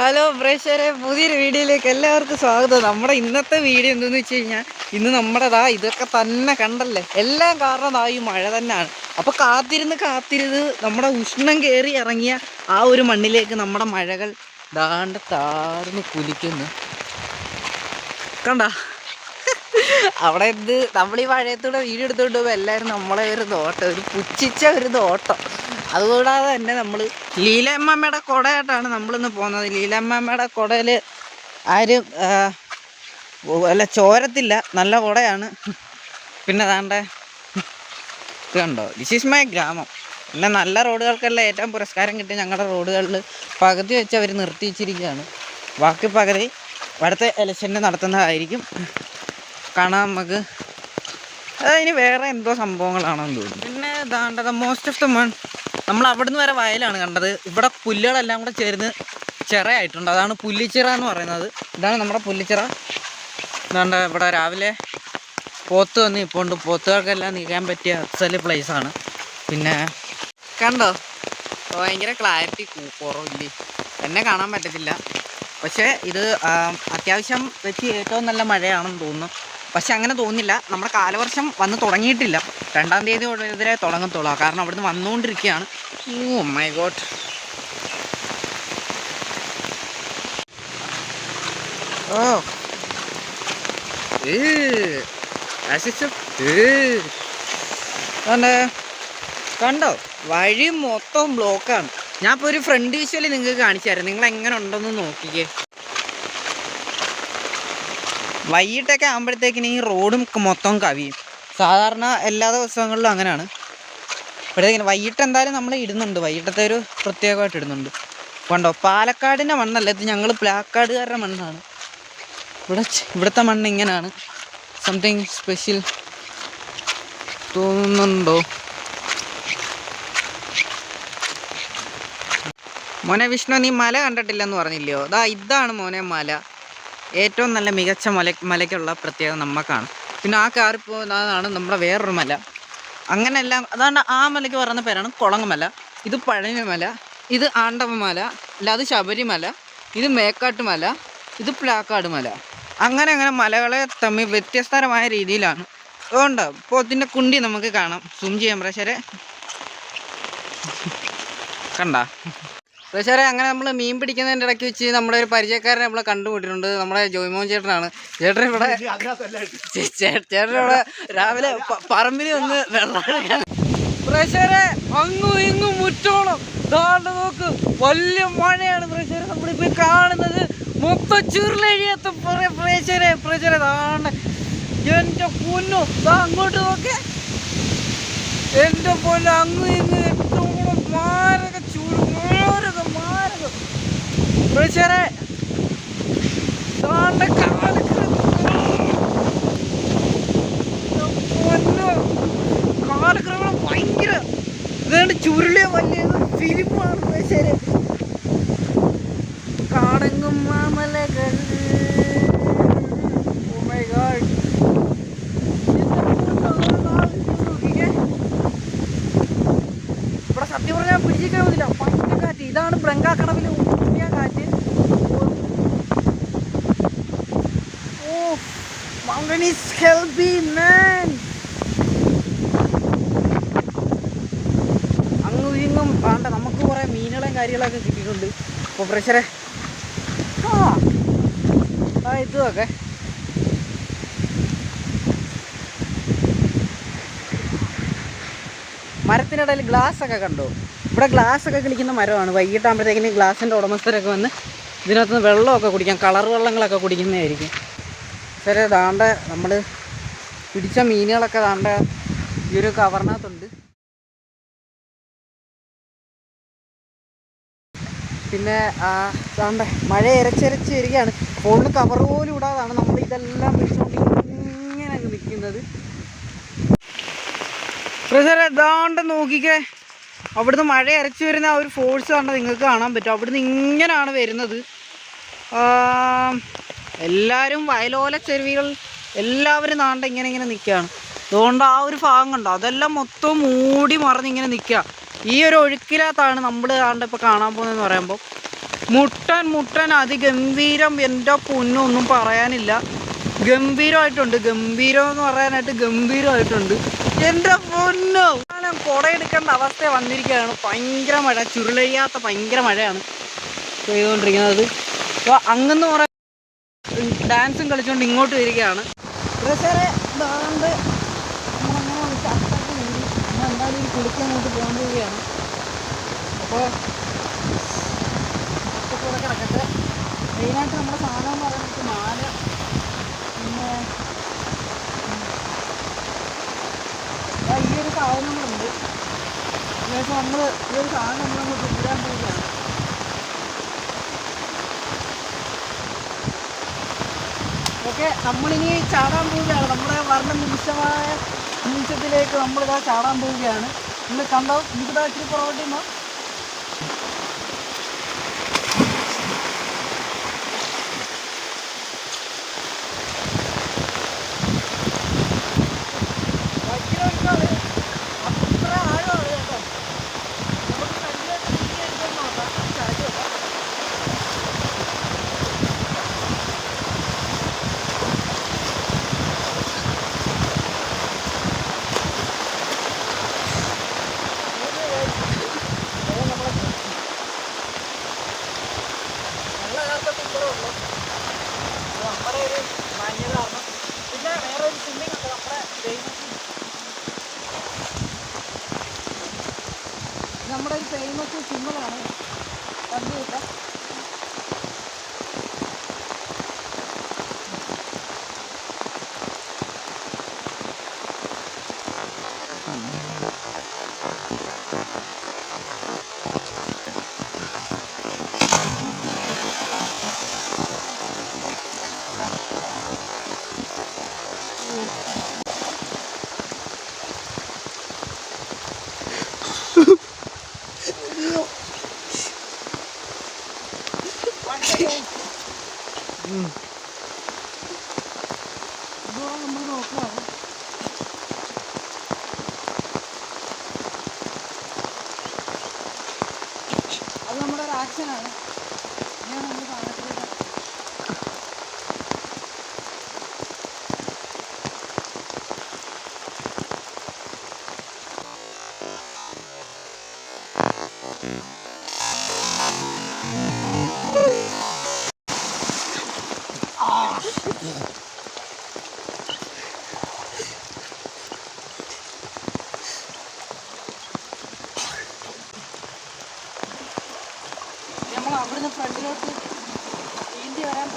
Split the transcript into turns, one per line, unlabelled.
Hello പ്രേക്ഷകരെ പുതിയൊരു വീഡിയോയിലേക്ക് എല്ലാവർക്കും സ്വാഗതം. നമ്മുടെ ഇന്നത്തെ വീഡിയോ എന്തെന്ന് വെച്ച് കഴിഞ്ഞാൽ ഇന്ന് നമ്മുടേതാ ഇതൊക്കെ തന്നെ കണ്ടല്ലേ? എല്ലാം കാരണം ആ ഈ മഴ തന്നെയാണ്. അപ്പോൾ കാത്തിരുന്ന് കാത്തിരുന്ന് നമ്മുടെ ഉഷ്ണം കയറി ഇറങ്ങിയ ആ ഒരു മണ്ണിലേക്ക് നമ്മുടെ മഴകൾ ദാണ്ട് താർന്ന് കുലിക്കുന്നു. കണ്ട? അവിടെ എന്ത് നമ്മൾ ഈ പഴയത്തൂടെ വീഡിയോ എടുത്തുകൊണ്ട് പോകുമ്പോൾ എല്ലാവരും നമ്മളെ ഒരു നോട്ടം ഒരു പുച്ഛിച്ച ഒരു നോട്ടം. അതുകൂടാതെ തന്നെ നമ്മൾ ലീലമ്മമ്മയുടെ കുടയായിട്ടാണ് നമ്മളിന്ന് പോകുന്നത്. ലീലമ്മമ്മയുടെ കുടയിൽ ആരും അല്ല ചോരത്തില്ല. നല്ല കുടയാണ്. പിന്നെ അതാണ്ട് ഇത് കണ്ടോ? ദിസ് ഈസ് മൈ ഗ്രാമം. പിന്നെ നല്ല റോഡുകൾക്കെല്ലാം ഏറ്റവും പുരസ്കാരം കിട്ടി ഞങ്ങളുടെ റോഡുകളിൽ പകുതി വെച്ച് അവർ നിർത്തി വെച്ചിരിക്കുകയാണ് ബാക്കി പകുതി. അടുത്ത ഇലക്ഷന് നടത്തുന്നതായിരിക്കും. കാണാം നമുക്ക്. അതിന് വേറെ എന്തോ സംഭവങ്ങളാണെന്ന് തോന്നുന്നു. പിന്നെ ദാണ്ടത് മോസ്റ്റ് ഓഫ് ദ മൺ. നമ്മൾ അവിടുന്ന് വരെ വയലാണ് കണ്ടത്. ഇവിടെ പുല്ലുകളെല്ലാം കൂടെ ചേർന്ന് ചിറയായിട്ടുണ്ട്. അതാണ് പുല്ലിച്ചിറ എന്ന് പറയുന്നത്. ഇതാണ് നമ്മുടെ പുല്ലിച്ചിറ. ഇതാണ്ട് ഇവിടെ രാവിലെ പോത്ത് വന്ന് ഇപ്പോൾ ഉണ്ട്. പോത്തുകൾക്കെല്ലാം നീക്കാൻ പറ്റിയ അസൽ പ്ലേസ് ആണ്. പിന്നെ കണ്ടോ? ഭയങ്കര ക്ലാരിറ്റി കുറവില്ലേ? എന്നെ കാണാൻ പറ്റത്തില്ല. പക്ഷേ ഇത് അത്യാവശ്യം വെച്ച് ഏറ്റവും നല്ല മഴയാണെന്ന് തോന്നുന്നു. പക്ഷെ അങ്ങനെ തോന്നില്ല നമ്മുടെ കാലവർഷം വന്ന് തുടങ്ങിയിട്ടില്ല. രണ്ടാം തീയതി ഉള്ളതിരെ തുടങ്ങത്തുള്ളൂ. കാരണം അവിടുന്ന് വന്നുകൊണ്ടിരിക്കുകയാണ് ഓ മൈ ഗോഡ് ഓ ഏ ആശിച്ചു ഏ അതുകൊണ്ട് കണ്ടോ? വഴി മൊത്തം ബ്ലോക്കാണ് ഞാൻ ഇപ്പോൾ ഒരു ഫ്രണ്ട് വിഷ്വലി നിങ്ങൾക്ക് കാണിച്ചു തരാം നിങ്ങൾ എങ്ങനെ ഉണ്ടെന്ന് നോക്കിക്കേ. വൈകിട്ടൊക്കെ ആകുമ്പോഴത്തേക്കിന് ഈ റോഡും മൊത്തം കവിയും. സാധാരണ എല്ലാ ദിവസങ്ങളിലും അങ്ങനെയാണ്. ഇപ്പോഴത്തേക്കിന് വൈകിട്ട് എന്തായാലും നമ്മൾ ഇടുന്നുണ്ട്. വൈകിട്ടത്തെ ഒരു പ്രത്യേകമായിട്ട് ഇടുന്നുണ്ട്. കണ്ടോ? പാലക്കാടിന്റെ മണ്ണല്ല? ഇത് ഞങ്ങൾ പ്ലാക്കാടുകാരുടെ മണ്ണാണ്. ഇവിടെ ഇവിടുത്തെ മണ്ണ് ഇങ്ങനെയാണ് സംതിങ് സ്പെഷ്യൽ തോന്നുന്നുണ്ടോ? മോനെ വിഷ്ണു നീ മല കണ്ടിട്ടില്ലെന്ന് പറഞ്ഞില്ലയോ? അതാ ഇതാണ് മോനെ മല. ഏറ്റവും നല്ല മികച്ച മല മലയ്ക്കുള്ള പ്രത്യേകത നമുക്കാണ് പിന്നെ ആ കാറിൽ പോകുന്നതാണ് നമ്മുടെ വേറൊരു മല. അങ്ങനെയെല്ലാം അതാണ് ആ മലയ്ക്ക് പറയുന്ന പേരാണ് കുളങ്ങമല. ഇത് പഴനിമല ഇത് ആണ്ടവമല അല്ല അത് ശബരിമല ഇത് മേക്കാട്ട് മല ഇത് പ്ലാക്കാട് മല അങ്ങനെ അങ്ങനെ മലകളെ തമ്മിൽ വ്യത്യസ്തമായ രീതിയിലാണ്. അതുകൊണ്ട് ഇപ്പോൾ ഇതിന്റെ കുണ്ടി നമുക്ക് കാണാം. സൂം ചെയ്യാം പ്രശരെ കണ്ട? പ്രേക്ഷരെ അങ്ങനെ നമ്മൾ മീൻ പിടിക്കുന്നതിന്റെ ഇടയ്ക്ക് വെച്ച് നമ്മുടെ ഒരു പരിചയക്കാരനെ നമ്മൾ കണ്ടുപിട്ടിട്ടുണ്ട് നമ്മുടെ ജോയ്മോൻ ചേട്ടനാണ്. ചേട്ടൻ ഇവിടെ ചേട്ടൻ ഇവിടെ രാവിലെ പറമ്പിൽ വന്ന് വെള്ളം പ്രശ്നരെ അങ്ങും ഇങ്ങും മുറ്റോളം ദാണ്ട് നോക്ക് വലിയ മഴയാണ് പ്രശ്നം നമ്മളിപ്പോൾ കാണുന്നത് മൊത്തം ചുരുളഴിയാത്ത പ്രേക്ഷരെ പ്രേക്ഷരെ ദാണ്ട് എന്റെ പൊന്നു ദാ അങ്ങോട്ട് നോക്കേ. എന്റെ പൊന്നു അങ്ങും ഇങ്ങും ഏറ്റവും മാരക ചൂട് ഭയങ്കര ഇതാണ് ചുരുളിയ വലിയ ഫിലിമാണ് പ്രേക്ഷരെ oh mountain is healthy man അങ്ങും ഇങ്ങും വേണ്ട നമുക്ക് കുറേ മീനുകളും കാര്യങ്ങളൊക്കെ കിട്ടിയിട്ടുണ്ട്. അപ്പോൾ പ്രഷറെ ആ. ആ ഇതൊക്കെ മരത്തിനിടയിൽ ഗ്ലാസ് ഒക്കെ കണ്ടോ? ഇവിടെ ഗ്ലാസ് ഒക്കെ കളിക്കുന്ന മരമാണ്. വൈകിട്ടാകുമ്പോഴത്തേക്കിന് ഗ്ലാസിന്റെ ഉടമസ്ഥരൊക്കെ വന്ന് ഇതിനകത്ത് നിന്ന് വെള്ളമൊക്കെ കുടിക്കാം. കളർ വെള്ളങ്ങളൊക്കെ കുടിക്കുന്നതായിരിക്കും. ശരി ദാണ്ട നമ്മൾ പിടിച്ച മീനുകളൊക്കെ ദാണ്ട ഈ ഒരു കവറിനകത്തുണ്ട്. പിന്നെ ദാണ്ട മഴ ഇരച്ചിരച്ച് വരികയാണ്. ഫോണിൽ കവർ പോലും ഇടാതാണ് നമ്മൾ ഇതെല്ലാം പിടിച്ചുകൊണ്ട് ഇങ്ങനെ അങ്ങ് നിൽക്കുന്നത് പ്രസരെ ദാണ്ട നോക്കിക്കേ. അവിടുന്ന് മഴ ഇരച്ചു വരുന്ന ആ ഒരു ഫോഴ്സ് കണ്ട നിങ്ങൾക്ക് കാണാൻ പറ്റും. അവിടുന്ന് ഇങ്ങനെയാണ് വരുന്നത്. എല്ലാവരും വയലോല ചെരുവികൾ എല്ലാവരും നാണ്ട ഇങ്ങനെ ഇങ്ങനെ നിൽക്കുകയാണ് അതുകൊണ്ട് ആ ഒരു ഭാഗം കണ്ടോ? അതെല്ലാം മൊത്തം മൂടി മറഞ്ഞിങ്ങനെ നിൽക്കുക ഈ ഒരു ഒഴുക്കിനകത്താണ് നമ്മൾ ആണ്ട് ഇപ്പോൾ കാണാൻ പോകുന്നതെന്ന് പറയുമ്പോൾ മുട്ടൻ മുട്ടൻ അതിഗംഭീരം എന്റെ പൊന്നൊന്നും പറയാനില്ല. ഗംഭീരമായിട്ടുണ്ട്. ഗംഭീരം എന്ന് പറയാനായിട്ട് ഗംഭീരമായിട്ടുണ്ട്. എന്റെ പൊന്നോ! കുടയെടുക്കേണ്ട അവസ്ഥ വന്നിരിക്കുകയാണ്. ഭയങ്കര മഴ ചുരുളഴിയാത്ത ഭയങ്കര മഴയാണ് പെയ്തുകൊണ്ടിരിക്കുന്നത്. അപ്പോൾ അങ്ങെന്ന് പറയാൻ ഡാൻസും കളിച്ചുകൊണ്ട് ഇങ്ങോട്ട് വരികയാണ്. ഡ്രസ്സറെ ബാണ്ട് സാധനം എന്ന് ഈ ഒരു സാധനങ്ങളുണ്ട്. ഏകദേശം നമ്മൾ ഈ ഒരു സാധനം നമ്മൾ അങ്ങോട്ട് ഇടാൻ പോവുകയാണ് ഓക്കെ നമ്മളിനി ചാടാൻ പോവുകയാണ്. നമ്മുടെ വർണ നിമിഷമായ നിമിഷത്തിലേക്ക് നമ്മളിതാ ചാടാൻ പോവുകയാണ്. നിങ്ങൾ കണ്ടോ നമുക്കിതാ ഇച്ചിരി പുറകോട്ടിന്നോ ഭയങ്കര ഒഴുക്കാണ്. അത്ര ആഴമാണ് കേട്ടോ. നമുക്ക് കല്ലുമായിട്ട് നീക്കി എടുക്കാൻ നോക്കാം. ചാടി നോക്കാം. അത് നമ്മളെ വെള്ളം യഥാർത്ഥത്തിൽ ഇത്രേ ഉള്ളൂ. അത് നമ്മുടെ ഒരു മാന്യത കാരണം പിന്നെ വേറെ ഒരു സ്വിമ്മിങ് ഉണ്ട് നമ്മുടെ ഫേമസ് നമ്മുടെ ഒരു ഫേമസ് സ്വിമ്മറാണ് കണ്ടിട്ട് നമ്മൾ നോക്കാം അത് നമ്മുടെ ഒരു ആക്ഷനാണ് അവിടുന്ന് ഫ്രണ്ടിലോട്ട് നീന്തി വരാൻ